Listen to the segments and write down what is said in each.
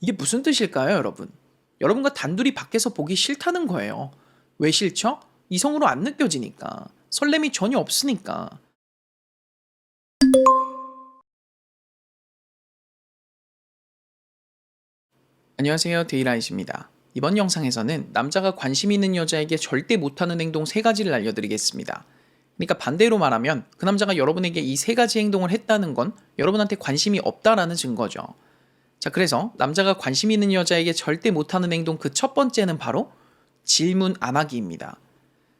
이게 무슨 뜻일까요, 여러분? 여러분과 단둘이 밖에서 보기 싫다는 거예요. 왜 싫죠? 이성으로 안 느껴지니까. 설렘이 전혀 없으니까. 안녕하세요. 데이라이트입니다. 이번 영상에서는 남자가 관심 있는 여자에게 절대 못하는 행동 세 가지를 알려드리겠습니다. 그러니까 반대로 말하면 그 남자가 여러분에게 이세 가지 행동을 했다는 건 여러분한테 관심이 없다라는 증거죠. 자, 그래서 남자가 관심 있는 여자에게 절대 못하는 행동 그 첫 번째는 바로 질문 안 하기입니다.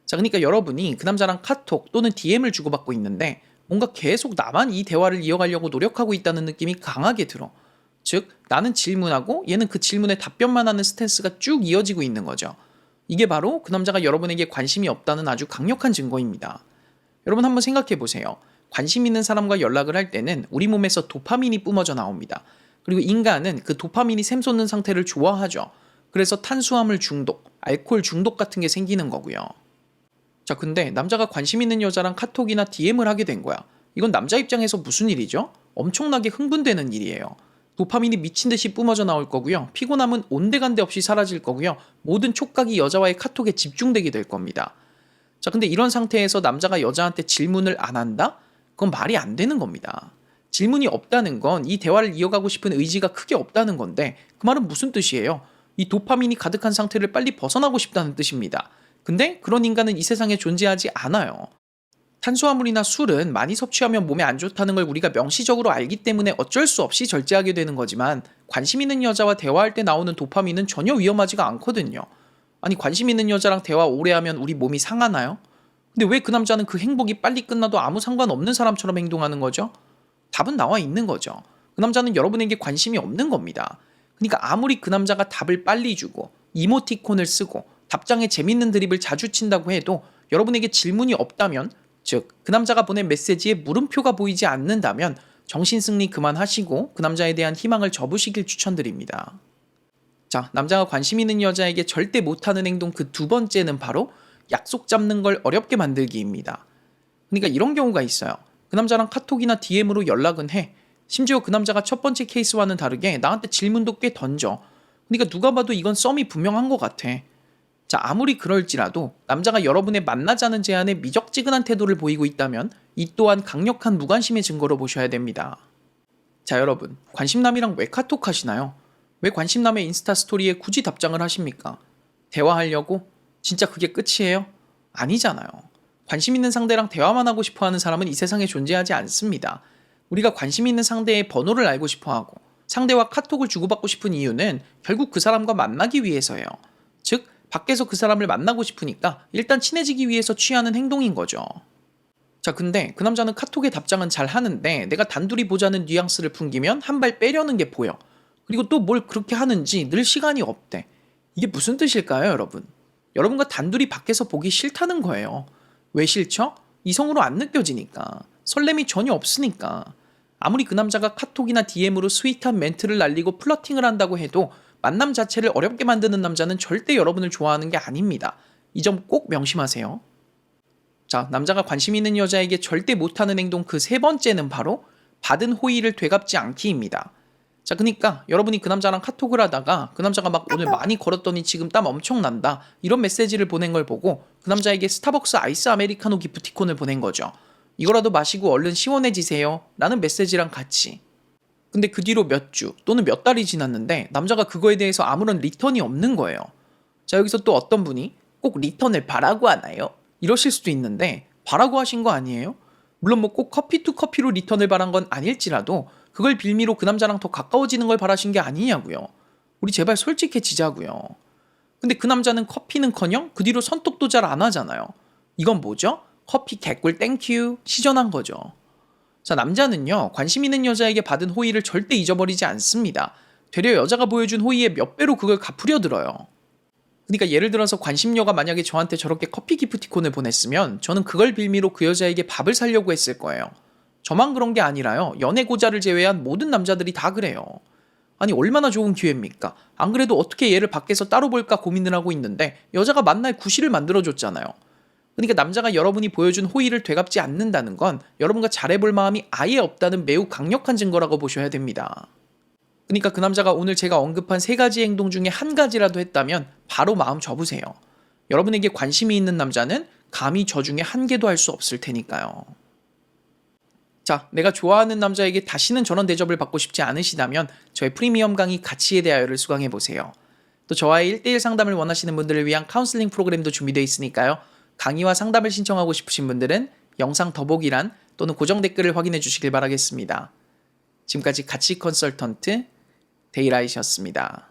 자, 그러니까 여러분이 그 남자랑 카톡 또는 DM을 주고받고 있는데 뭔가 계속 나만 이 대화를 이어가려고 노력하고 있다는 느낌이 강하게 들어. 즉, 나는 질문하고 얘는 그 질문에 답변만 하는 스탠스가 쭉 이어지고 있는 거죠. 이게 바로 그 남자가 여러분에게 관심이 없다는 아주 강력한 증거입니다. 여러분 한번 생각해 보세요. 관심 있는 사람과 연락을 할 때는 우리 몸에서 도파민이 뿜어져 나옵니다. 그리고 인간은 그 도파민이 샘솟는 상태를 좋아하죠. 그래서 탄수화물 중독, 알코올 중독 같은 게 생기는 거고요. 자, 근데 남자가 관심 있는 여자랑 카톡이나 DM을 하게 된 거야. 이건 남자 입장에서 무슨 일이죠? 엄청나게 흥분되는 일이에요. 도파민이 미친 듯이 뿜어져 나올 거고요. 피곤함은 온데간데 없이 사라질 거고요. 모든 촉각이 여자와의 카톡에 집중되게 될 겁니다. 자, 근데 이런 상태에서 남자가 여자한테 질문을 안 한다? 그건 말이 안 되는 겁니다. 질문이 없다는 건 이 대화를 이어가고 싶은 의지가 크게 없다는 건데 그 말은 무슨 뜻이에요? 이 도파민이 가득한 상태를 빨리 벗어나고 싶다는 뜻입니다. 근데 그런 인간은 이 세상에 존재하지 않아요. 탄수화물이나 술은 많이 섭취하면 몸에 안 좋다는 걸 우리가 명시적으로 알기 때문에 어쩔 수 없이 절제하게 되는 거지만 관심 있는 여자와 대화할 때 나오는 도파민은 전혀 위험하지가 않거든요. 아니 관심 있는 여자랑 대화 오래 하면 우리 몸이 상하나요? 근데 왜 그 남자는 그 행복이 빨리 끝나도 아무 상관없는 사람처럼 행동하는 거죠? 답은 나와 있는 거죠. 그 남자는 여러분에게 관심이 없는 겁니다. 그러니까 아무리 그 남자가 답을 빨리 주고 이모티콘을 쓰고 답장에 재밌는 드립을 자주 친다고 해도 여러분에게 질문이 없다면 즉 그 남자가 보낸 메시지에 물음표가 보이지 않는다면 정신승리 그만하시고 그 남자에 대한 희망을 접으시길 추천드립니다. 자, 남자가 관심 있는 여자에게 절대 못하는 행동 그 두 번째는 바로 약속 잡는 걸 어렵게 만들기입니다. 그러니까 이런 경우가 있어요. 그 남자랑 카톡이나 DM으로 연락은 해. 심지어 그 남자가 첫 번째 케이스와는 다르게 나한테 질문도 꽤 던져. 그러니까 누가 봐도 이건 썸이 분명한 것 같아. 자, 아무리 그럴지라도 남자가 여러분의 만나자는 제안에 미적지근한 태도를 보이고 있다면 이 또한 강력한 무관심의 증거로 보셔야 됩니다. 자, 여러분. 관심남이랑 왜 카톡 하시나요? 왜 관심남의 인스타 스토리에 굳이 답장을 하십니까? 대화하려고? 진짜 그게 끝이에요? 아니잖아요. 관심 있는 상대랑 대화만 하고 싶어 하는 사람은 이 세상에 존재하지 않습니다. 우리가 관심 있는 상대의 번호를 알고 싶어 하고 상대와 카톡을 주고받고 싶은 이유는 결국 그 사람과 만나기 위해서예요. 즉, 밖에서 그 사람을 만나고 싶으니까 일단 친해지기 위해서 취하는 행동인 거죠. 자, 근데 그 남자는 카톡에 답장은 잘 하는데 내가 단둘이 보자는 뉘앙스를 풍기면 한 발 빼려는 게 보여. 그리고 또 뭘 그렇게 하는지 늘 시간이 없대. 이게 무슨 뜻일까요, 여러분? 여러분과 단둘이 밖에서 보기 싫다는 거예요. 왜 싫죠? 이성으로 안 느껴지니까. 설렘이 전혀 없으니까. 아무리 그 남자가 카톡이나 DM으로 스윗한 멘트를 날리고 플러팅을 한다고 해도 만남 자체를 어렵게 만드는 남자는 절대 여러분을 좋아하는 게 아닙니다. 이 점 꼭 명심하세요. 자, 남자가 관심 있는 여자에게 절대 못하는 행동 그 세 번째는 바로 받은 호의를 되갚지 않기입니다. 자, 그러니까 여러분이 그 남자랑 카톡을 하다가 그 남자가 막 오늘 많이 걸었더니 지금 땀 엄청 난다. 이런 메시지를 보낸 걸 보고 그 남자에게 스타벅스 아이스 아메리카노 기프티콘을 보낸 거죠. 이거라도 마시고 얼른 시원해지세요. 라는 메시지랑 같이. 근데 그 뒤로 몇 주 또는 몇 달이 지났는데 남자가 그거에 대해서 아무런 리턴이 없는 거예요. 자, 여기서 또 어떤 분이 꼭 리턴을 바라고 하나요? 이러실 수도 있는데 바라고 하신 거 아니에요? 물론 뭐 꼭 커피 투 커피로 리턴을 바란 건 아닐지라도 그걸 빌미로 그 남자랑 더 가까워지는 걸 바라신 게 아니냐고요. 우리 제발 솔직해지자고요. 근데 그 남자는 커피는커녕 그 뒤로 선톡도 잘 안 하잖아요. 이건 뭐죠? 커피 개꿀 땡큐 시전한 거죠. 자, 남자는요, 관심 있는 여자에게 받은 호의를 절대 잊어버리지 않습니다. 되려 여자가 보여준 호의의 몇 배로 그걸 갚으려 들어요. 그러니까 예를 들어서 관심녀가 만약에 저한테 저렇게 커피 기프티콘을 보냈으면 저는 그걸 빌미로 그 여자에게 밥을 사려고 했을 거예요. 저만 그런 게 아니라요. 연애 고자를 제외한 모든 남자들이 다 그래요. 아니 얼마나 좋은 기회입니까? 안 그래도 어떻게 얘를 밖에서 따로 볼까 고민을 하고 있는데 여자가 만날 구실을 만들어줬잖아요. 그러니까 남자가 여러분이 보여준 호의를 되갚지 않는다는 건 여러분과 잘해볼 마음이 아예 없다는 매우 강력한 증거라고 보셔야 됩니다. 그러니까 그 남자가 오늘 제가 언급한 세 가지 행동 중에 한 가지라도 했다면 바로 마음 접으세요. 여러분에게 관심이 있는 남자는 감히 저 중에 한 개도 할 수 없을 테니까요. 자, 내가 좋아하는 남자에게 다시는 전원 대접을 받고 싶지 않으시다면 저의 프리미엄 강의 가치에 대하여를 수강해 보세요. 또 저와의 1대1 상담을 원하시는 분들을 위한 카운슬링 프로그램도 준비되어 있으니까요. 강의와 상담을 신청하고 싶으신 분들은 영상 더보기란 또는 고정 댓글을 확인해 주시길 바라겠습니다. 지금까지 가치 컨설턴트 데이라이셨습니다.